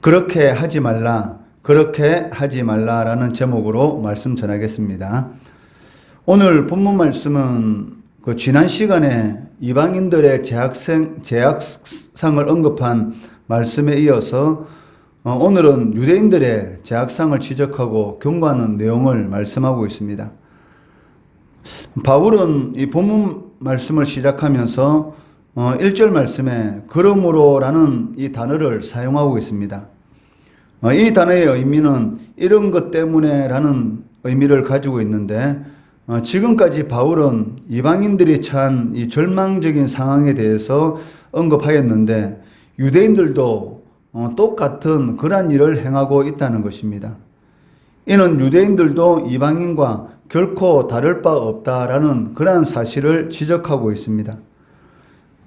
그렇게 하지 말라, 그렇게 하지 말라라는 제목으로 말씀 전하겠습니다. 오늘 본문 말씀은 그 지난 시간에 이방인들의 재학생, 재학상을 언급한 말씀에 이어서 어, 오늘은 유대인들의 재학상을 지적하고 경고하는 내용을 말씀하고 있습니다. 바울은 이 본문 말씀을 시작하면서 어, 1절 말씀에 그러므로라는 이 단어를 사용하고 있습니다. 어, 이 단어의 의미는 이런 것 때문에라는 의미를 가지고 있는데 어, 지금까지 바울은 이방인들이 처한 이 절망적인 상황에 대해서 언급하였는데 유대인들도 어, 똑같은 그러한 일을 행하고 있다는 것입니다. 이는 유대인들도 이방인과 결코 다를 바 없다라는 그러한 사실을 지적하고 있습니다.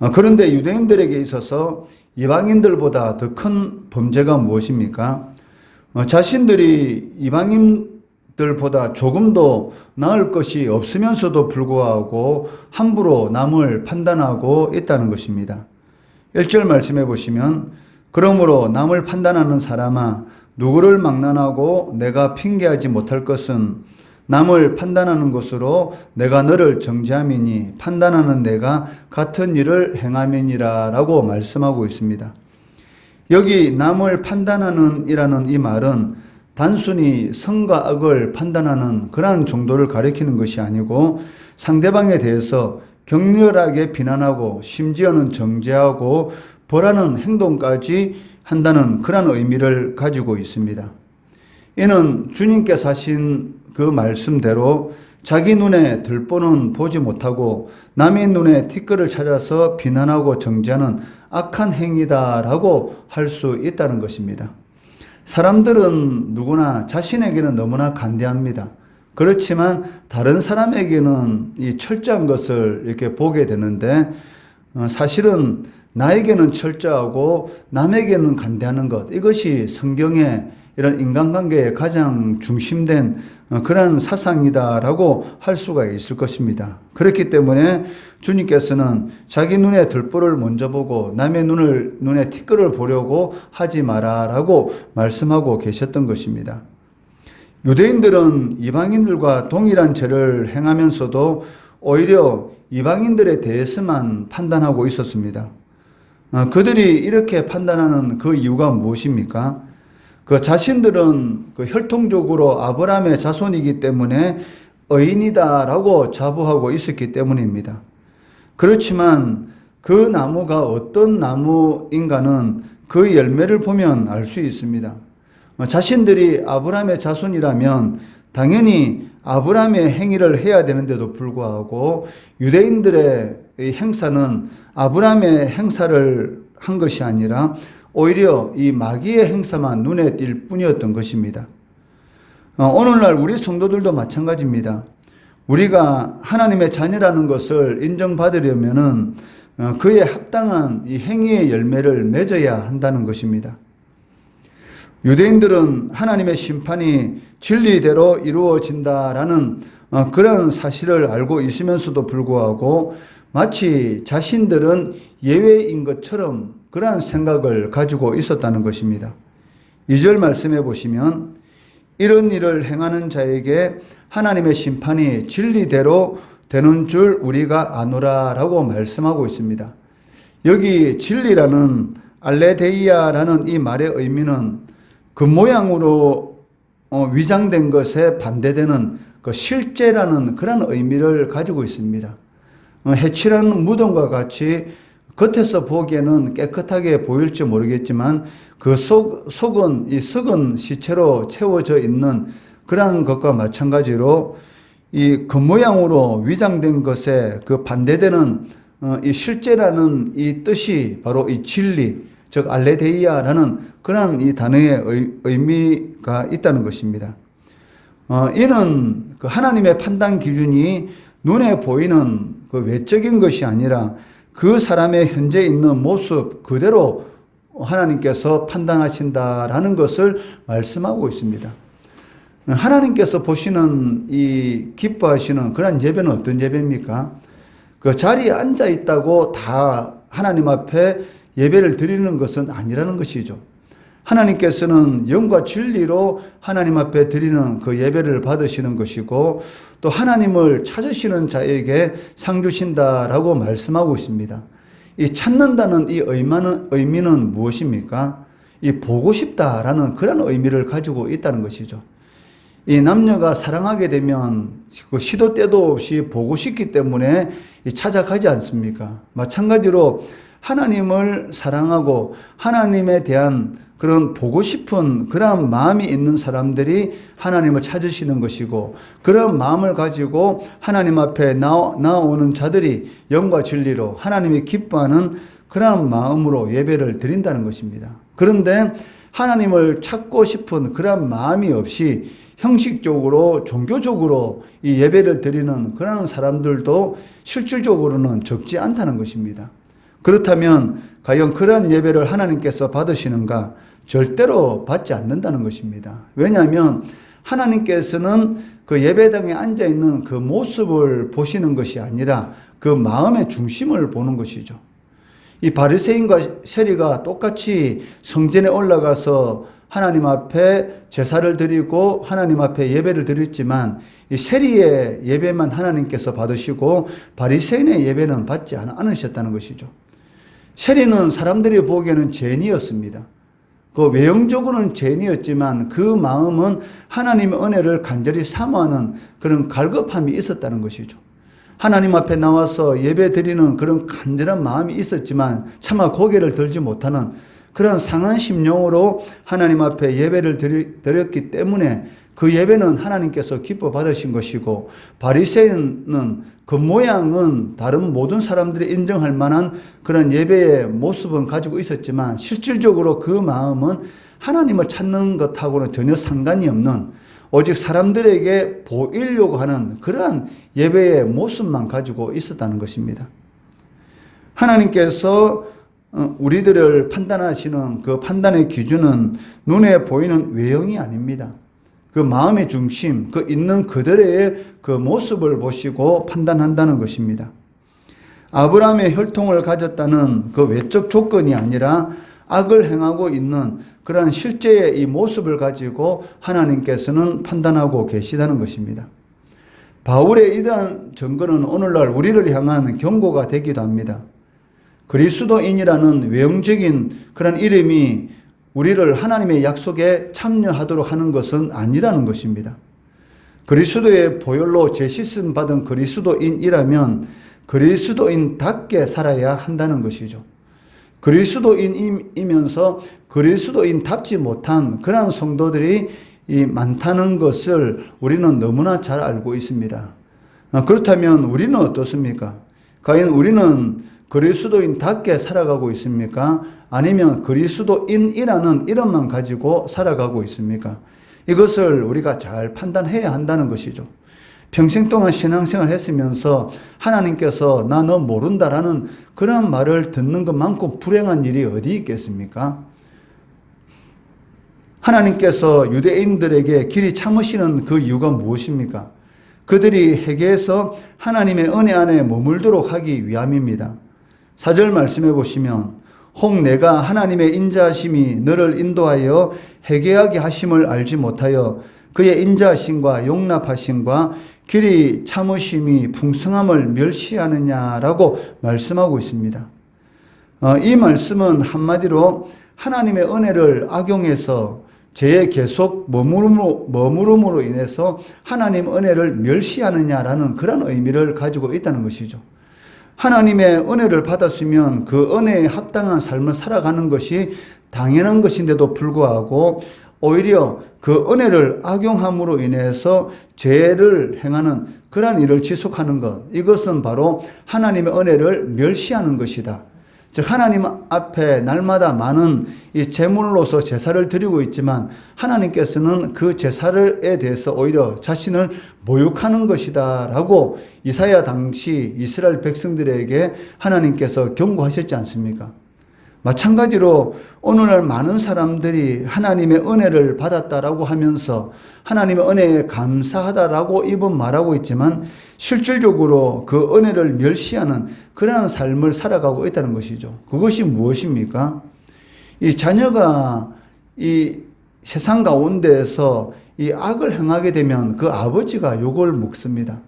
어, 그런데 유대인들에게 있어서 이방인들보다 더 큰 범죄가 무엇입니까? 어, 자신들이 이방인들보다 조금도 나을 것이 없으면서도 불구하고 함부로 남을 판단하고 있다는 것입니다. 1절 말씀해 보시면 그러므로 남을 판단하는 사람아 누구를 망난하고 내가 핑계하지 못할 것은 남을 판단하는 것으로 내가 너를 정죄함이니 판단하는 내가 같은 일을 행함이니라라고 말씀하고 있습니다. 여기 남을 판단하는 이라는 이 말은 단순히 성과 악을 판단하는 그러한 정도를 가리키는 것이 아니고 상대방에 대해서 격렬하게 비난하고 심지어는 정죄하고 벌하는 행동까지 한다는 그런 의미를 가지고 있습니다. 이는 주님께서 하신 그 말씀대로 자기 눈에 들보는 보지 못하고 남의 눈에 티끌을 찾아서 비난하고 정죄하는 악한 행위다라고 할 수 있다는 것입니다. 사람들은 누구나 자신에게는 너무나 간대합니다. 그렇지만 다른 사람에게는 이 철저한 것을 이렇게 보게 되는데 어, 사실은 나에게는 철저하고 남에게는 간대하는 것 이것이 성경의 이런 인간관계의 가장 중심된 어, 그런 사상이다라고 할 수가 있을 것입니다. 그렇기 때문에 주님께서는 자기 눈에 들보를 먼저 보고 남의 눈을 눈에 티끌을 보려고 하지 마라라고 말씀하고 계셨던 것입니다. 유대인들은 이방인들과 동일한 죄를 행하면서도 오히려 이방인들에 대해서만 판단하고 있었습니다. 어, 그들이 이렇게 판단하는 그 이유가 무엇입니까? 그 자신들은 그 혈통적으로 아브라함의 자손이기 때문에 의인이다라고 자부하고 있었기 때문입니다. 그렇지만 그 나무가 어떤 나무인가는 그 열매를 보면 알 수 있습니다. 어, 자신들이 아브라함의 자손이라면 당연히 아브라함의 행위를 해야 되는데도 불구하고 유대인들의 행사는 아브라함의 행사를 한 것이 아니라 오히려 이 마귀의 행사만 눈에 띌 뿐이었던 것입니다. 어, 오늘날 우리 성도들도 마찬가지입니다. 우리가 하나님의 자녀라는 것을 인정받으려면은 어, 그에 합당한 이 행위의 열매를 맺어야 한다는 것입니다. 유대인들은 하나님의 심판이 진리대로 이루어진다라는 어, 그런 사실을 알고 있으면서도 불구하고 마치 자신들은 예외인 것처럼 그러한 생각을 가지고 있었다는 것입니다. 2절 말씀해 보시면 이런 일을 행하는 자에게 하나님의 심판이 진리대로 되는 줄 우리가 아노라라고 말씀하고 있습니다. 여기 진리라는 알레데이아라는 이 말의 의미는 그 모양으로 어, 위장된 것에 반대되는 그 실제라는 그런 의미를 가지고 있습니다. 어, 해칠한 무덤과 같이 겉에서 보기에는 깨끗하게 보일지 모르겠지만 그 속, 속은 이 썩은 시체로 채워져 있는 그러한 것과 마찬가지로 이 겉모양으로 위장된 것에 그 반대되는 어, 이 실제라는 이 뜻이 바로 이 진리, 즉 알레데이아라는 그런 이 단어의 의미가 있다는 것입니다. 어, 이는 그 하나님의 판단 기준이 눈에 보이는 그 외적인 것이 아니라 그 사람의 현재 있는 모습 그대로 하나님께서 판단하신다라는 것을 말씀하고 있습니다. 하나님께서 보시는 이 기뻐하시는 그런 예배는 어떤 예배입니까? 그 자리에 앉아 있다고 다 하나님 앞에 예배를 드리는 것은 아니라는 것이죠. 하나님께서는 영과 진리로 하나님 앞에 드리는 그 예배를 받으시는 것이고 또 하나님을 찾으시는 자에게 상 주신다라고 말씀하고 있습니다. 이 찾는다는 이 의미는, 의미는 무엇입니까? 이 보고 싶다라는 그런 의미를 가지고 있다는 것이죠. 이 남녀가 사랑하게 되면 그 시도 때도 없이 보고 싶기 때문에 찾아가지 않습니까? 마찬가지로 하나님을 사랑하고 하나님에 대한 그런 보고 싶은 그런 마음이 있는 사람들이 하나님을 찾으시는 것이고 그런 마음을 가지고 하나님 앞에 나오, 나오는 자들이 영과 진리로 하나님이 기뻐하는 그런 마음으로 예배를 드린다는 것입니다. 그런데 하나님을 찾고 싶은 그런 마음이 없이 형식적으로 종교적으로 이 예배를 드리는 그런 사람들도 실질적으로는 적지 않다는 것입니다. 그렇다면 과연 그런 예배를 하나님께서 받으시는가? 절대로 받지 않는다는 것입니다. 왜냐하면 하나님께서는 그 예배당에 앉아 있는 그 모습을 보시는 것이 아니라 그 마음의 중심을 보는 것이죠. 이 바리새인과 세리가 똑같이 성전에 올라가서 하나님 앞에 제사를 드리고 하나님 앞에 예배를 드렸지만 이 세리의 예배만 하나님께서 받으시고 바리새인의 예배는 받지 않으셨다는 것이죠. 세리는 사람들이 보기에는 죄인이었습니다. 그 외형적으로는 죄인이었지만 그 마음은 하나님의 은혜를 간절히 사모하는 그런 갈급함이 있었다는 것이죠. 하나님 앞에 나와서 예배 드리는 그런 간절한 마음이 있었지만 차마 고개를 들지 못하는 그런 상한 심령으로 하나님 앞에 예배를 드렸기 때문에 그 예배는 하나님께서 기뻐 받으신 것이고 바리새인은 그 모양은 다른 모든 사람들이 인정할 만한 그런 예배의 모습은 가지고 있었지만 실질적으로 그 마음은 하나님을 찾는 것하고는 전혀 상관이 없는 오직 사람들에게 보이려고 하는 그러한 예배의 모습만 가지고 있었다는 것입니다. 하나님께서 어, 우리들을 판단하시는 그 판단의 기준은 눈에 보이는 외형이 아닙니다. 그 마음의 중심, 그 있는 그들의 그 모습을 보시고 판단한다는 것입니다. 아브라함의 혈통을 가졌다는 그 외적 조건이 아니라 악을 행하고 있는 그러한 실제의 이 모습을 가지고 하나님께서는 판단하고 계시다는 것입니다. 바울의 이러한 증거는 오늘날 우리를 향한 경고가 되기도 합니다. 그리스도인이라는 외형적인 그런 이름이 우리를 하나님의 약속에 참여하도록 하는 것은 아니라는 것입니다. 그리스도의 보혈로 재시씀 받은 그리스도인이라면 그리스도인답게 살아야 한다는 것이죠. 그리스도인이면서 그리스도인답지 못한 그러 성도들이 많다는 것을 우리는 너무나 잘 알고 있습니다. 아, 그렇다면 우리는 어떻습니까? 과연 우리는 그리스도인답게 살아가고 있습니까? 아니면 그리스도인이라는 이름만 가지고 살아가고 있습니까? 이것을 우리가 잘 판단해야 한다는 것이죠. 평생 동안 신앙생활 했으면서 하나님께서 나 너 모른다라는 그런 말을 듣는 것만큼 불행한 일이 어디 있겠습니까? 하나님께서 유대인들에게 길이 참으시는 그 이유가 무엇입니까? 그들이 회개해서 하나님의 은혜 안에 머물도록 하기 위함입니다. 사절 말씀해 보시면 혹 내가 하나님의 인자하심이 너를 인도하여 회개하게 하심을 알지 못하여 그의 인자하심과 용납하심과 길이 참으심이 풍성함을 멸시하느냐라고 말씀하고 있습니다. 어, 이 말씀은 한마디로 하나님의 은혜를 악용해서 죄에 계속 머무름으로, 머무름으로 인해서 하나님 은혜를 멸시하느냐라는 그런 의미를 가지고 있다는 것이죠. 하나님의 은혜를 받았으면 그 은혜에 합당한 삶을 살아가는 것이 당연한 것인데도 불구하고 오히려 그 은혜를 악용함으로 인해서 죄를 행하는 그러한 일을 지속하는 것. 이것은 바로 하나님의 은혜를 멸시하는 것이다. 즉 하나님 앞에 날마다 많은 이 제물로서 제사를 드리고 있지만 하나님께서는 그 제사를에 대해서 오히려 자신을 모욕하는 것이다라고 이사야 당시 이스라엘 백성들에게 하나님께서 경고하셨지 않습니까? 마찬가지로 오늘날 많은 사람들이 하나님의 은혜를 받았다라고 하면서 하나님의 은혜에 감사하다라고 입은 말하고 있지만 실질적으로 그 은혜를 멸시하는 그러한 삶을 살아가고 있다는 것이죠. 그것이 무엇입니까? 이 자녀가 이 세상 가운데에서 이 악을 행하게 되면 그 아버지가 욕을 먹습니다.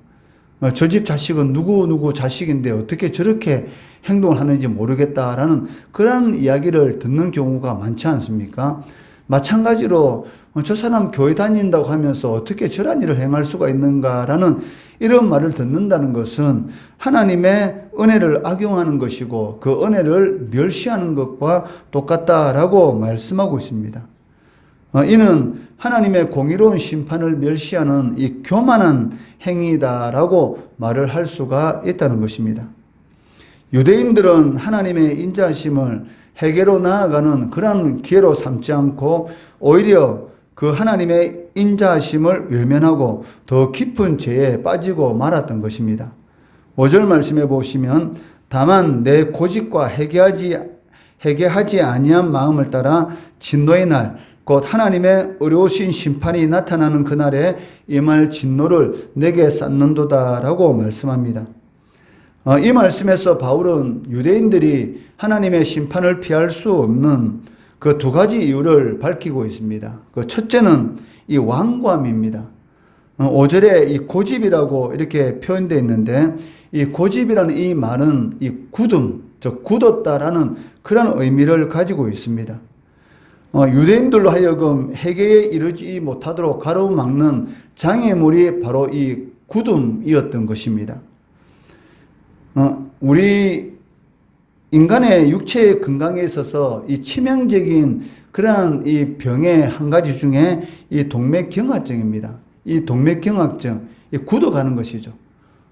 어, 저집 자식은 누구누구 자식인데 어떻게 저렇게 행동을 하는지 모르겠다라는 그런 이야기를 듣는 경우가 많지 않습니까? 마찬가지로 어, 저 사람 교회 다닌다고 하면서 어떻게 저런 일을 행할 수가 있는가라는 이런 말을 듣는다는 것은 하나님의 은혜를 악용하는 것이고 그 은혜를 멸시하는 것과 똑같다라고 말씀하고 있습니다. 어, 이는 하나님의 공의로운 심판을 멸시하는 이 교만한 행위다라고 말을 할 수가 있다는 것입니다. 유대인들은 하나님의 인자하심을 해계로 나아가는 그런 기회로 삼지 않고 오히려 그 하나님의 인자하심을 외면하고 더 깊은 죄에 빠지고 말았던 것입니다. 5절 말씀해 보시면 다만 내 고집과 회개하지 회개하지 아니한 마음을 따라 진노의 날 곧 하나님의 어려우신 심판이 나타나는 그날에 임할 진노를 내게 쌓는도다라고 말씀합니다. 어, 이 말씀에서 바울은 유대인들이 하나님의 심판을 피할 수 없는 그 두 가지 이유를 밝히고 있습니다. 그 첫째는 이 완고함입니다. 5절에 이 고집이라고 이렇게 표현되어 있는데 이 고집이라는 이 말은 이 굳음, 즉 굳었다라는 그런 의미를 가지고 있습니다. 어, 유대인들로 하여금 회개에 이르지 못하도록 가로막는 장애물이 바로 이 굳음이었던 것입니다. 어, 우리 인간의 육체의 건강에 있어서 이 치명적인 그러한 이 병의 한 가지 중에 이 동맥경화증입니다. 이 동맥경화증, 이 굳어가는 것이죠.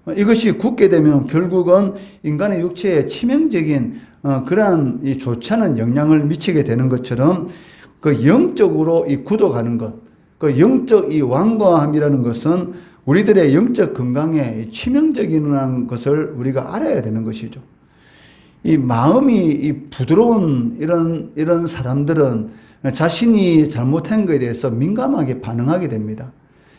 어, 이것이 굳게 되면 결국은 인간의 육체에 치명적인 어, 그러한 이 좋지 않은 영향을 미치게 되는 것처럼 그 영적으로 이 굳어가는 것, 그 영적 이 완고함이라는 것은 우리들의 영적 건강에 치명적인 것을 우리가 알아야 되는 것이죠. 이 마음이 이 부드러운 이런 이런 사람들은 자신이 잘못한 것에 대해서 민감하게 반응하게 됩니다.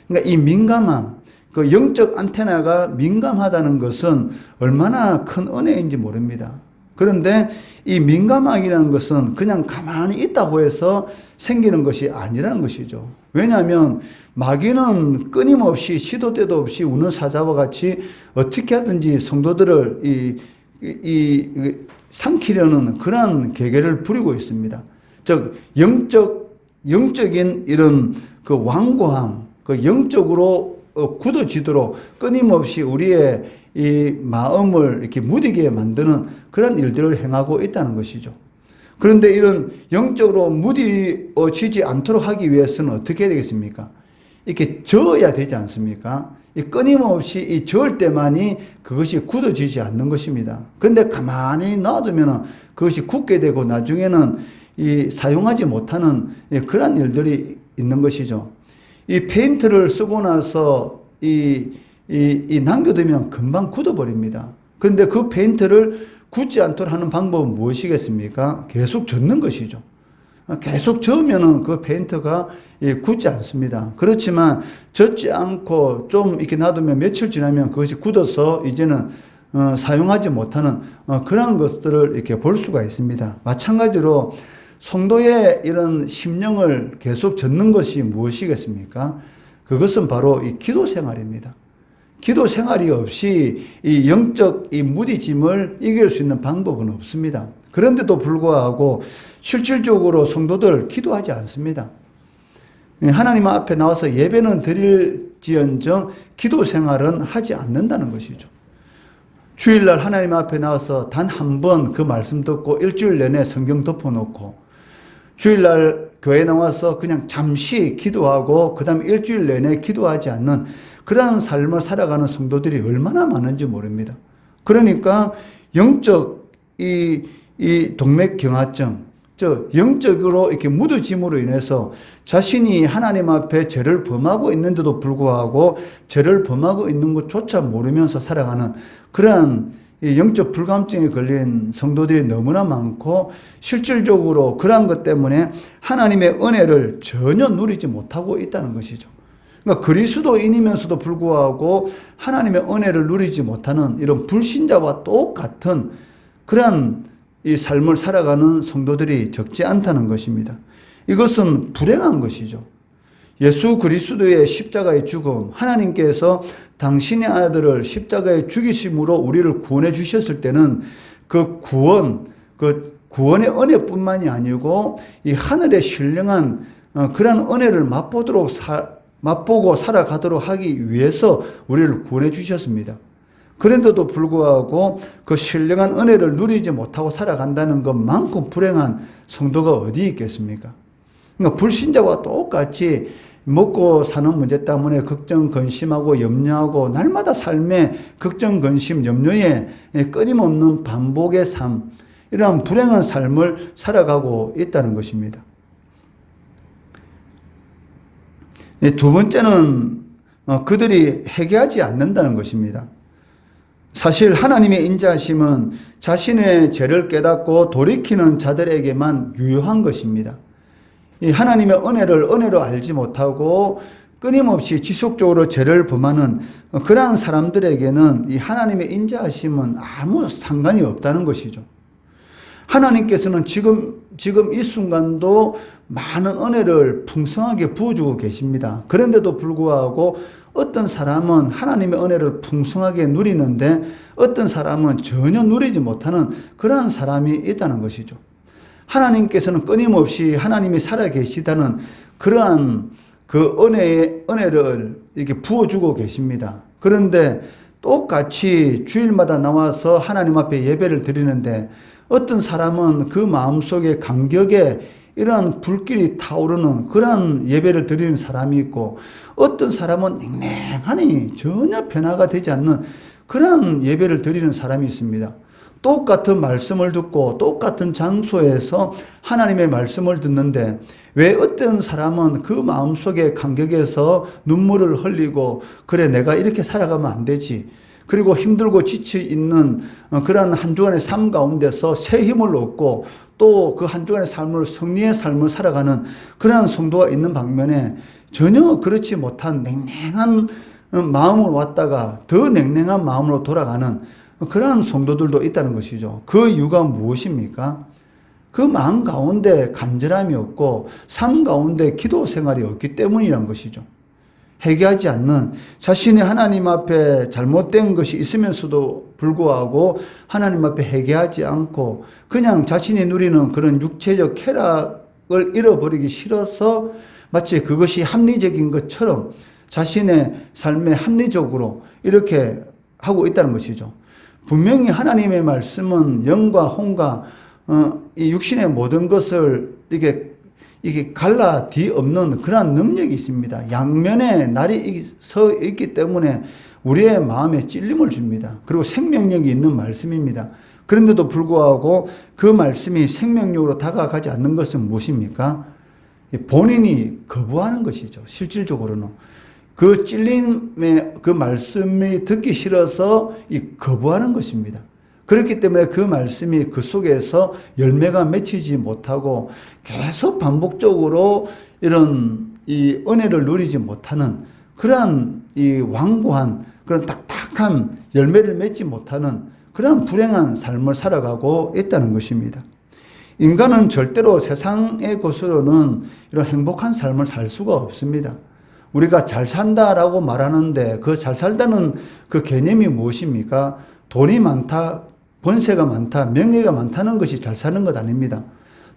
그러니까 이 민감함, 그 영적 안테나가 민감하다는 것은 얼마나 큰 은혜인지 모릅니다. 그런데 이 민감함이라는 것은 그냥 가만히 있다고 해서 생기는 것이 아니라는 것이죠. 왜냐하면 마귀는 끊임없이 시도 때도 없이 우는 사자와 같이 어떻게 하든지 성도들을 이, 이, 이 삼키려는 그러한 계계를 부리고 있습니다. 즉 영적 영적인 이런 그 완고함, 그 영적으로 어, 굳어지도록 끊임없이 우리의 이 마음을 이렇게 무디게 만드는 그런 일들을 행하고 있다는 것이죠. 그런데 이런 영적으로 무디지지 않도록 하기 위해서는 어떻게 되겠습니까? 이렇게 저어야 되지 않습니까? 이 끊임없이 이 저을 때만이 그것이 굳어지지 않는 것입니다. 그런데 가만히 놔두면 그것이 굳게 되고 나중에는 이 사용하지 못하는 그런 일들이 있는 것이죠. 이 페인트를 쓰고 나서 이, 이, 이 남겨두면 금방 굳어버립니다. 그런데 그 페인트를 굳지 않도록 하는 방법은 무엇이겠습니까? 계속 젓는 것이죠. 계속 저으면은 그 페인트가 굳지 않습니다. 그렇지만 젖지 않고 좀 이렇게 놔두면 며칠 지나면 그것이 굳어서 이제는 어, 사용하지 못하는 어, 그런 것들을 이렇게 볼 수가 있습니다. 마찬가지로 성도의 이런 심령을 계속 젓는 것이 무엇이겠습니까? 그것은 바로 이 기도 생활입니다. 기도 생활이 없이 이 영적 이 무디짐을 이길 수 있는 방법은 없습니다. 그런데도 불구하고 실질적으로 성도들 기도하지 않습니다. 하나님 앞에 나와서 예배는 드릴지언정 기도 생활은 하지 않는다는 것이죠. 주일날 하나님 앞에 나와서 단 한 번 그 말씀 듣고 일주일 내내 성경 덮어놓고 주일날 교회 나와서 그냥 잠시 기도하고 그 다음 일주일 내내 기도하지 않는 그러한 삶을 살아가는 성도들이 얼마나 많은지 모릅니다. 그러니까 영적 이, 이 동맥경화증, 저 영적으로 이렇게 묻어짐으로 인해서 자신이 하나님 앞에 죄를 범하고 있는데도 불구하고 죄를 범하고 있는 것조차 모르면서 살아가는 그러한 영적 불감증에 걸린 성도들이 너무나 많고 실질적으로 그러한 것 때문에 하나님의 은혜를 전혀 누리지 못하고 있다는 것이죠. 그러니까 그리스도인이면서도 불구하고 하나님의 은혜를 누리지 못하는 이런 불신자와 똑같은 그러한 이 삶을 살아가는 성도들이 적지 않다는 것입니다. 이것은 불행한 것이죠. 예수 그리스도의 십자가의 죽음, 하나님께서 당신의 아들을 십자가에 죽이심으로 우리를 구원해 주셨을 때는 그 구원, 그 구원의 은혜뿐만이 아니고 이 하늘의 신령한 어, 그런 은혜를 맛보도록 사, 맛보고 살아가도록 하기 위해서 우리를 구원해 주셨습니다. 그런데도 불구하고 그 신령한 은혜를 누리지 못하고 살아간다는 것만큼 불행한 성도가 어디 있겠습니까? 그러니까 불신자와 똑같이 먹고 사는 문제 때문에 걱정, 근심하고 염려하고 날마다 삶에 걱정, 근심, 염려에 끊임없는 반복의 삶, 이러한 불행한 삶을 살아가고 있다는 것입니다. 두 번째는 어, 그들이 회개하지 않는다는 것입니다. 사실 하나님의 인자하심은 자신의 죄를 깨닫고 돌이키는 자들에게만 유효한 것입니다. 이 하나님의 은혜를 은혜로 알지 못하고 끊임없이 지속적으로 죄를 범하는 그러한 사람들에게는 이 하나님의 인자하심은 아무 상관이 없다는 것이죠. 하나님께서는 지금, 지금 이 순간도 많은 은혜를 풍성하게 부어주고 계십니다. 그런데도 불구하고 어떤 사람은 하나님의 은혜를 풍성하게 누리는데 어떤 사람은 전혀 누리지 못하는 그러한 사람이 있다는 것이죠. 하나님께서는 끊임없이 하나님이 살아 계시다는 그러한 그 은혜의 은혜를 이렇게 부어주고 계십니다. 그런데 똑같이 주일마다 나와서 하나님 앞에 예배를 드리는데 어떤 사람은 그 마음속에 감격에 이러한 불길이 타오르는 그러한 예배를 드리는 사람이 있고 어떤 사람은 냉랭하니 전혀 변화가 되지 않는 그러한 예배를 드리는 사람이 있습니다. 똑같은 말씀을 듣고 똑같은 장소에서 하나님의 말씀을 듣는데 왜 어떤 사람은 그 마음속에 감격에서 눈물을 흘리고 그래 내가 이렇게 살아가면 안 되지. 그리고 힘들고 지쳐 있는 어, 그러한 한 주간의 삶 가운데서 새 힘을 얻고 또 그 한 주간의 삶을 승리의 삶을 살아가는 그러한 성도가 있는 방면에 전혀 그렇지 못한 냉랭한 어, 마음으로 왔다가 더 냉랭한 마음으로 돌아가는 그러한 성도들도 있다는 것이죠. 그 이유가 무엇입니까? 그 마음 가운데 간절함이 없고 삶 가운데 기도 생활이 없기 때문이란 것이죠. 회개하지 않는 자신이 하나님 앞에 잘못된 것이 있으면서도 불구하고 하나님 앞에 회개하지 않고 그냥 자신이 누리는 그런 육체적 쾌락을 잃어버리기 싫어서 마치 그것이 합리적인 것처럼 자신의 삶에 합리적으로 이렇게 하고 있다는 것이죠. 분명히 하나님의 말씀은 영과 홍과 어, 이 육신의 모든 것을 이렇게 이게 갈라 뒤없는 그러한 능력이 있습니다. 양면에 날이 서 있기 때문에 우리의 마음에 찔림을 줍니다. 그리고 생명력이 있는 말씀입니다. 그런데도 불구하고 그 말씀이 생명력으로 다가가지 않는 것은 무엇입니까? 본인이 거부하는 것이죠. 실질적으로는. 그 찔림의 그 말씀이 듣기 싫어서 이 거부하는 것입니다. 그렇기 때문에 그 말씀이 그 속에서 열매가 맺히지 못하고 계속 반복적으로 이런 이 은혜를 누리지 못하는 그러한 이 완고한 그런 딱딱한 열매를 맺지 못하는 그러한 불행한 삶을 살아가고 있다는 것입니다. 인간은 절대로 세상의 것으로는 이런 행복한 삶을 살 수가 없습니다. 우리가 잘 산다라고 말하는데 그 잘 살다는 그 개념이 무엇입니까? 돈이 많다, 권세가 많다, 명예가 많다는 것이 잘 사는 것 아닙니다.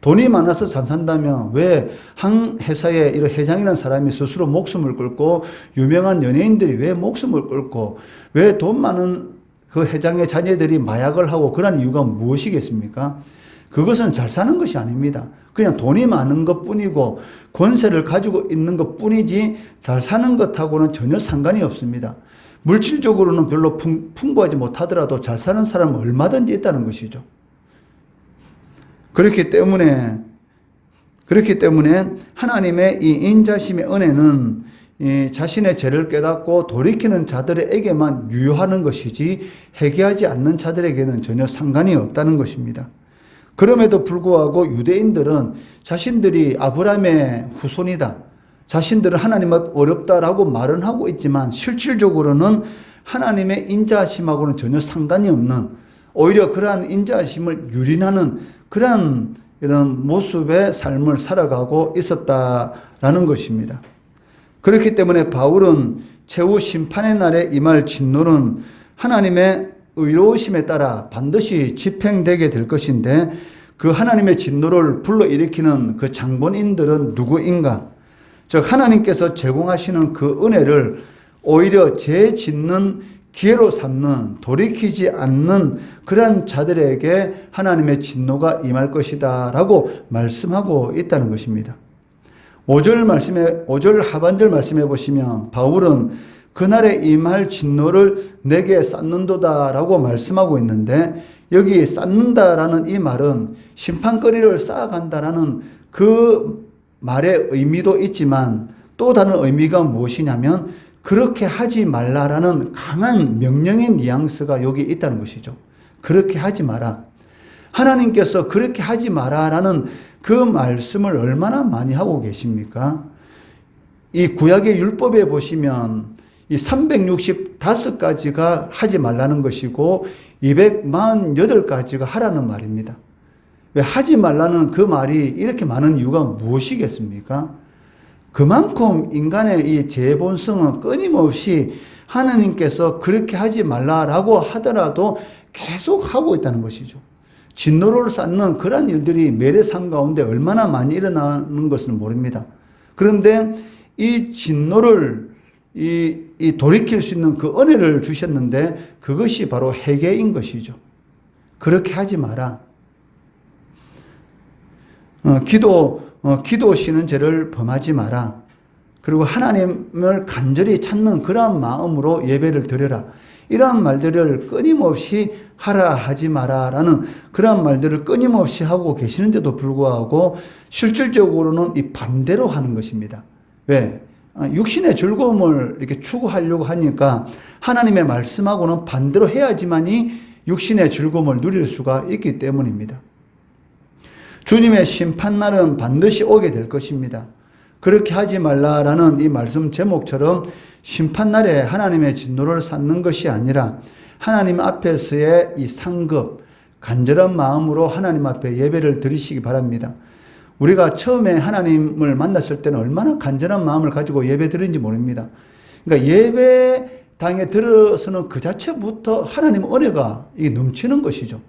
돈이 많아서 잘 산다면 왜 한 회사에 이런 회장이라는 사람이 스스로 목숨을 끊고 유명한 연예인들이 왜 목숨을 끊고 왜 돈 많은 그 회장의 자녀들이 마약을 하고 그런 이유가 무엇이겠습니까? 그것은 잘 사는 것이 아닙니다. 그냥 돈이 많은 것 뿐이고 권세를 가지고 있는 것 뿐이지 잘 사는 것하고는 전혀 상관이 없습니다. 물질적으로는 별로 풍, 부하지 못하더라도 잘 사는 사람은 얼마든지 있다는 것이죠. 그렇기 때문에 그렇기 때문에 하나님의 이 인자심의 은혜는 이 자신의 죄를 깨닫고 돌이키는 자들에게만 유효하는 것이지 회개하지 않는 자들에게는 전혀 상관이 없다는 것입니다. 그럼에도 불구하고 유대인들은 자신들이 아브라함의 후손이다. 자신들은 하나님 앞 어렵다라고 말은 하고 있지만 실질적으로는 하나님의 인자하심하고는 전혀 상관이 없는 오히려 그러한 인자하심을 유린하는 그러한 이런 모습의 삶을 살아가고 있었다라는 것입니다. 그렇기 때문에 바울은 최후 심판의 날에 임할 진노는 하나님의 의로우심에 따라 반드시 집행되게 될 것인데 그 하나님의 진노를 불러일으키는 그 장본인들은 누구인가? 즉 하나님께서 제공하시는 그 은혜를 오히려 재짓는 기회로 삼는 돌이키지 않는 그러한 자들에게 하나님의 진노가 임할 것이다라고 말씀하고 있다는 것입니다. 5절 말씀에 5절 하반절 말씀해 보시면 바울은 그날에 임할 진노를 내게 쌓는도다라고 말씀하고 있는데 여기 쌓는다라는 이 말은 심판거리를 쌓아간다라는 그 말의 의미도 있지만 또 다른 의미가 무엇이냐면 그렇게 하지 말라라는 강한 명령의 뉘앙스가 여기 있다는 것이죠. 그렇게 하지 마라. 하나님께서 그렇게 하지 마라라는 그 말씀을 얼마나 많이 하고 계십니까? 이 구약의 율법에 보시면 이 365가지가 하지 말라는 것이고 248가지가 하라는 말입니다. 왜 하지 말라는 그 말이 이렇게 많은 이유가 무엇이겠습니까? 그만큼 인간의 이 재본성은 끊임없이 하나님께서 그렇게 하지 말라라고 하더라도 계속 하고 있다는 것이죠. 진노를 쌓는 그러한 일들이 매래상 가운데 얼마나 많이 일어나는 것은 모릅니다. 그런데 이 진노를 이, 이 돌이킬 수 있는 그 은혜를 주셨는데 그것이 바로 회개인 것이죠. 그렇게 하지 마라. 어, 기도, 어, 기도 쉬는 죄를 범하지 마라. 그리고 하나님을 간절히 찾는 그러한 마음으로 예배를 드려라. 이러한 말들을 끊임없이 하라 하지 마라라는 그러한 말들을 끊임없이 하고 계시는데도 불구하고 실질적으로는 이 반대로 하는 것입니다. 왜? 아, 육신의 즐거움을 이렇게 추구하려고 하니까 하나님의 말씀하고는 반대로 해야지만이 육신의 즐거움을 누릴 수가 있기 때문입니다. 주님의 심판날은 반드시 오게 될 것입니다. 그렇게 하지 말라라는 이 말씀 제목처럼 심판날에 하나님의 진노를 쌓는 것이 아니라 하나님 앞에서의 이 상급, 간절한 마음으로 하나님 앞에 예배를 드리시기 바랍니다. 우리가 처음에 하나님을 만났을 때는 얼마나 간절한 마음을 가지고 예배 드리는지 모릅니다. 그러니까 예배 당에 들어서는 그 자체부터 하나님 은혜가 넘치는 것이죠.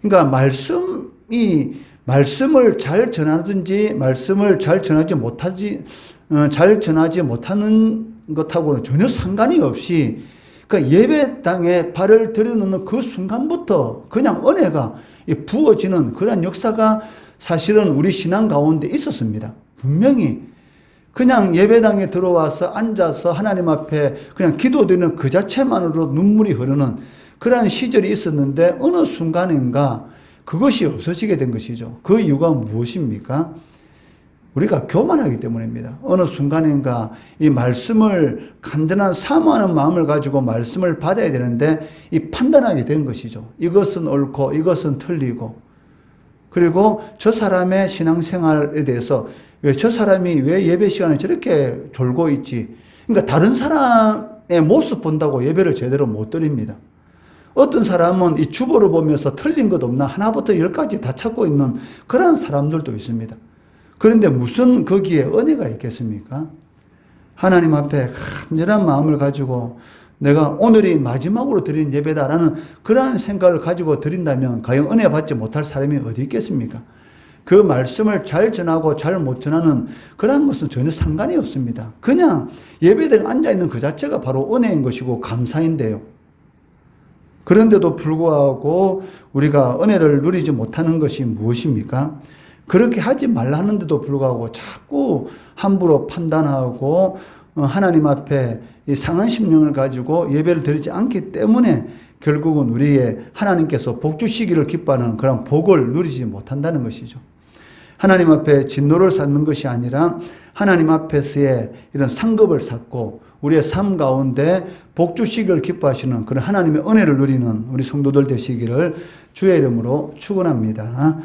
그러니까 말씀이 말씀을 잘 전하든지 말씀을 잘 전하지 못하지 어, 잘 전하지 못하는 것하고는 전혀 상관이 없이 그 예배당에 발을 들여놓는 그 순간부터 그냥 은혜가 부어지는 그런 역사가 사실은 우리 신앙 가운데 있었습니다. 분명히 그냥 예배당에 들어와서 앉아서 하나님 앞에 그냥 기도드리는 그 자체만으로 눈물이 흐르는 그러한 시절이 있었는데 어느 순간인가 그것이 없어지게 된 것이죠. 그 이유가 무엇입니까? 우리가 교만하기 때문입니다. 어느 순간인가 이 말씀을 간절한 사모하는 마음을 가지고 말씀을 받아야 되는데 이 판단하게 된 것이죠. 이것은 옳고 이것은 틀리고 그리고 저 사람의 신앙생활에 대해서 왜 저 사람이 왜 예배 시간에 저렇게 졸고 있지? 그러니까 다른 사람의 모습 본다고 예배를 제대로 못 드립니다. 어떤 사람은 이 주보를 보면서 틀린 것 없나 하나부터 열까지 다 찾고 있는 그런 사람들도 있습니다. 그런데 무슨 거기에 은혜가 있겠습니까? 하나님 앞에 간절한 마음을 가지고 내가 오늘이 마지막으로 드린 예배다라는 그러한 생각을 가지고 드린다면 과연 은혜 받지 못할 사람이 어디 있겠습니까? 그 말씀을 잘 전하고 잘 못 전하는 그런 것은 전혀 상관이 없습니다. 그냥 예배당에 앉아 있는 그 자체가 바로 은혜인 것이고 감사인데요. 그런데도 불구하고 우리가 은혜를 누리지 못하는 것이 무엇입니까? 그렇게 하지 말라는데도 불구하고 자꾸 함부로 판단하고 어, 하나님 앞에 상한 심령을 가지고 예배를 드리지 않기 때문에 결국은 우리의 하나님께서 복 주시기를 기뻐하는 그런 복을 누리지 못한다는 것이죠. 하나님 앞에 진노를 쌓는 것이 아니라 하나님 앞에서의 이런 상급을 쌓고 우리의 삶 가운데 복 주시기를 기뻐하시는 그런 하나님의 은혜를 누리는 우리 성도들 되시기를 주의 이름으로 축원합니다.